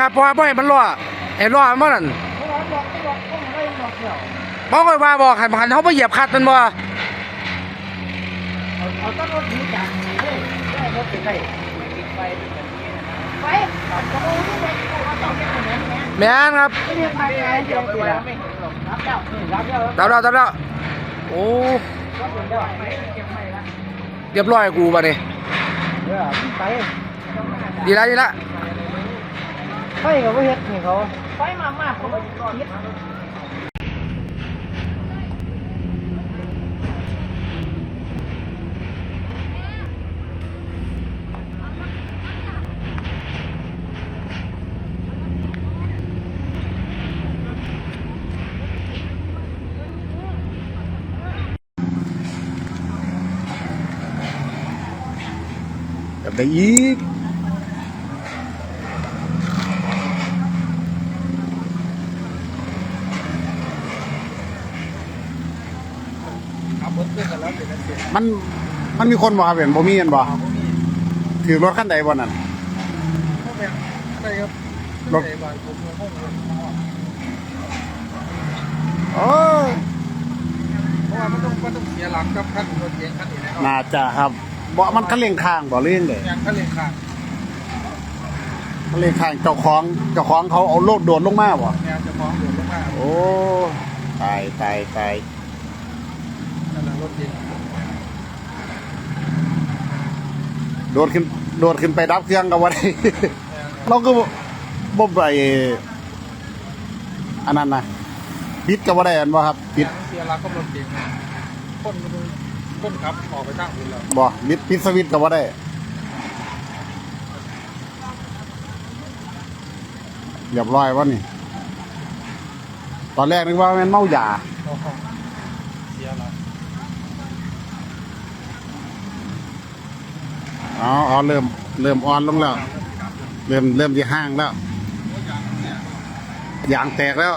ครับเพราะว่าบ่ให้มันรอไอ้รอมันบ่นั่นเพราะว่าบอกก็บอกก็ไม่บอกเดียวบ่ค่อยว่าบอกให้มันเขาบ่เหยียบคัดมันบ่เอาต้นรถนี้จากนี้เลยได้รถไปได้ไปไปตัดกระโดดนี่ไปเอาต้องแค่คนนั้นแหม่นครับเรียกไปเรียกเรียกไปรับแล้วรับแล้วตามแล้วตาโอ้รับเก็บไม่ละเรียบร้อยกูบัดนี้เออไปดีละดีละ ไฟกับว่าเฮ็ดนี่เขาไฟมามากเขาก็คิดแบบได้อีก ขับรถขึ้นกันแล้วเป็นนั่นเอง มันมันมีคนบ่ครับเห็นบ่มีกันบ่ถือรถคันใดบ่นั่นพวกแบบอะไรครับรถใส่บาตรผมห้องเลยโอ้ยเพราะว่ามันต้องมันต้องเสียหลักกับคันรถเก๋งคันอื่นนะครับน่าจะครับบ่มันคันเร่งข้างบ่เล่นเลยอย่างคันเร่งข้างคันเร่งข้างเจ้าของเจ้าของเขาเอาโลดโดดลงมาบ่แนวจะมองโดดลงมาโอ้ตายตายตายนั่นแหละรถเก๋ง โดดขึ้น โดดขึ้นไปดับเครื่องก็บ่ได้เราก็บ่ไปอันนั้นนะปิดก็บ่ได้อันบ่ครับปิดเสียหลักกับรถเก๋งคนมันคนขับออกไปทางอื่นแล้วบ่ปิดปิดสวิตช์ก็บ่ได้เรียบร้อยวะนี่ ตอนแรกนึกว่าแมันเมายา เสียหลัก อ๋ออ๋อเริ่มเริ่มอ่อนลงแล้ว เริ่มเริ่มที่ห้างแล้วยางแตกแล้ว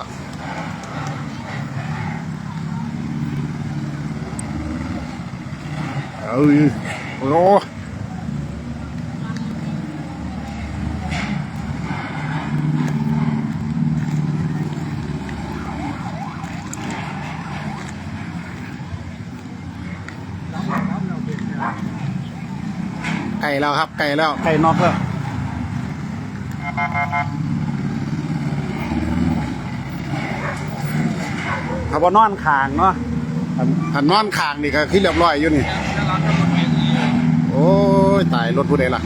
เอ้ยโอ้ ก่แล้วครับ ไก่แล้ว ไก่นอกแล้วถ้าว่านอนคางเนาะถ้าถ้านอนคางนี่ก็คือเรียบร้อยอยู่นี่เสียหลักกับรถเก๋งโอ้ยตายรถผู้ใดล่ะ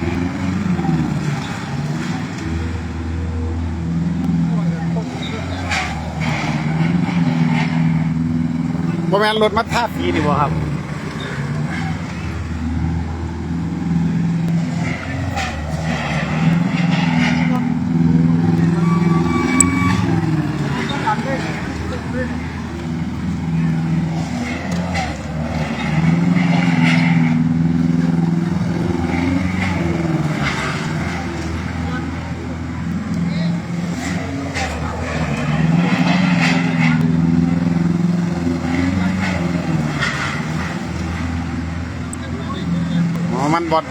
บ่แม่นรถมัดท่าปีนี่บ่ครับ มันบด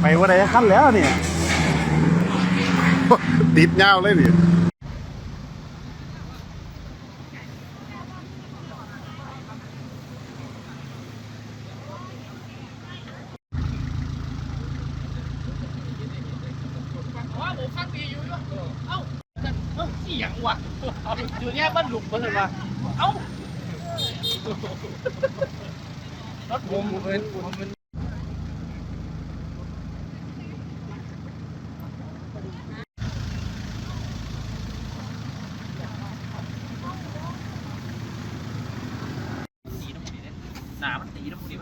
ไปว่าไดขั้นแล้วเนี่ย ติดยาวเลยนี่อยู่เอาอยังวะอยู่เนี่ยบ้านหลุมบ้านอะไรวะเอ้ารถผมเป็นผมเป็น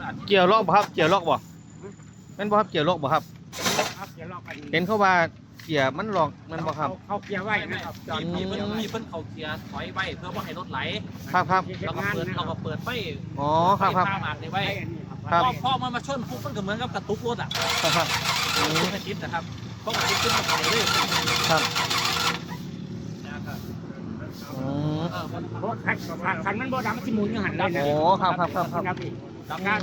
อาจจะ เกี่ยวลอกบ่ครับ เกี่ยวลอกบ่แม่นบ่ครับเกี่ยวลอกบ่ครับ ครับเดี๋ยวรอกันเห็นเขาว่าเกี่ยมันหลอกแมันบ่ครับเขาเกียร์ไว้นะครับ จอดมีเพิ่นมีเพิ่นเขาเกียร์ถอยไว้เพื่อว่าให้รถไหลครับครับ เราก็เปิดเราก็เปิดไฟอ๋อครับครับ ไฟข้ามอ่างนี่ไว้ครับ พอพอมันมาชนปุ๊บมันก็เหมือนกับกระตุกรถอะครับครับอืมมันกระติดนะครับเพราะกระติดขึ้นมาไปเลยครับ นะครับอืม เออมันรถคันคันมันบ่ดำมันสิหมุนอยู่หันเลยนะโอ้ครับครับครับครับพี่ดังกระนั้น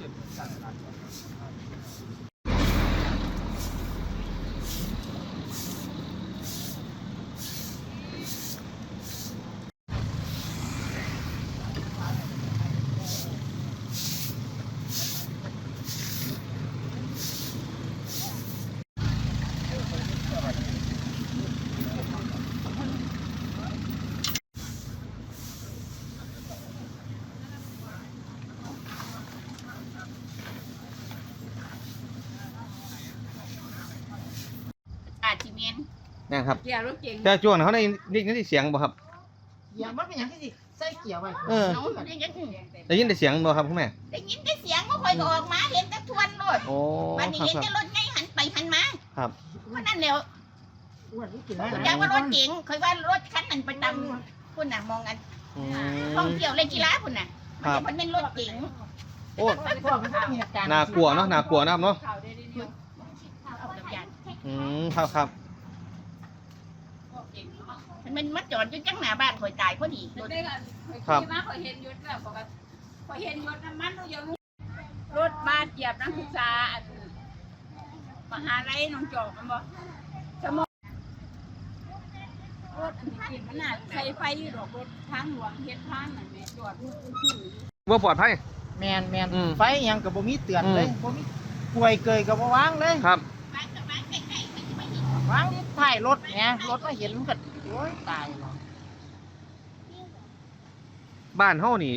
这本下载那椒， เนี่ยครับเกียร์รถเก่งแต่ช่วงนั้นเขาได้ได้ยินได้เสียงบ่ครับอย่ามันเป็นอย่างที่สิใส่เกียร์ไว้เออน้องได้ยินได้ยินได้เสียงบ่ครับคุณแม่ได้ยินแต่เสียงว่าคอยก็ออกมาเห็นแต่ทวนรถโอ้วันนี้ครับเห็นครับแต่รถไงหันไปหันมาครับเพราะนั่นเดียวอ้วนนี่กินอยากว่ารถเก๋งเคยว่ารถคันนั้นประจำคุณน่ะมองกันอืท่องมเที่ยวเล่นกีฬาคุณน่ะครับมันเป็นรถเก๋งโอ้น่ากลัวเนาะน่ากลัวนะครับเนาะเอากับยาน อืมครับครับมันมันมาจอดอยู่จังหน้าบ้านคอยตายพอดีรถครับมาขอยเห็นยศแล้วบอกว่าขอยเห็นยศน้ำมันเรายังรถบ้านเหยียบนักศึกษาอันมหาลัยน้องจอกมันบอกสมองรถอันที่กินมันน่ะใส่ไฟอยู่ดอกรถทางหลวงเฮ็ดทางนั่นแหละจอดอยู่คือว่าปลอดภัยแมนแมนอืมไฟหยังกับบ่มีเตือนเลยอืมบ่มีป่วยเกยกับบ่วางเลยครับบ้านกับ วางที่ท้ายรถไงรถมาเห็นมันก็โอ้ยตายแล้วบ้านเฮานี่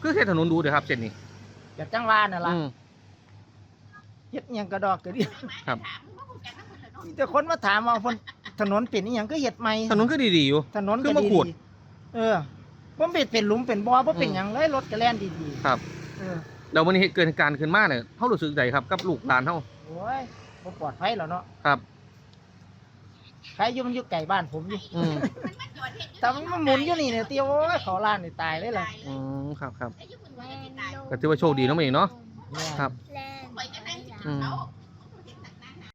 คือเฮ็ดถนนดูเด้อครับเส้นนี้อยากจังว่าน่ะล่ะอืม เฮ็ดหยังกระดอกกระเดียวครับถามว่าผมจะนั่งมันเหรอเนาะมีแต่คนมาถามว่าเพิ่นถนนเป็นอีหยังก็เฮ็ดใหม่ถนนก็ดีๆอยู่ ถนนคือก็มาดีขูดเออบ่เป็นเป็นหลุมเป็นบ่อบ่เป็นอืมหยังเลยรถก็แล่นดีครับๆเออแล้ววันนี้เหตุเกิดเหตุการณ์ขึ้นมาเนี่ยเฮารู้สึกใดครับกับลูกหลานเฮาโอ้ยบ่ปลอดภัยแล้วเนาะครับ ใครอยู่มันอยู่ไกลบ้านผมอยู่อืมมันมาจอดเห็นอยู่แต่มันมาหมุนอยู่นี่เนี่ยเตียวโอ้ยเขาล้านนี่ตายเลยล่ะอืมครับครับไอ้ยุคุณว่าจะตายก็ถือว่าโชคดีเนาะมื้อนี้เนาะ ครับข่อยก็นั่งอยู่อืมเขา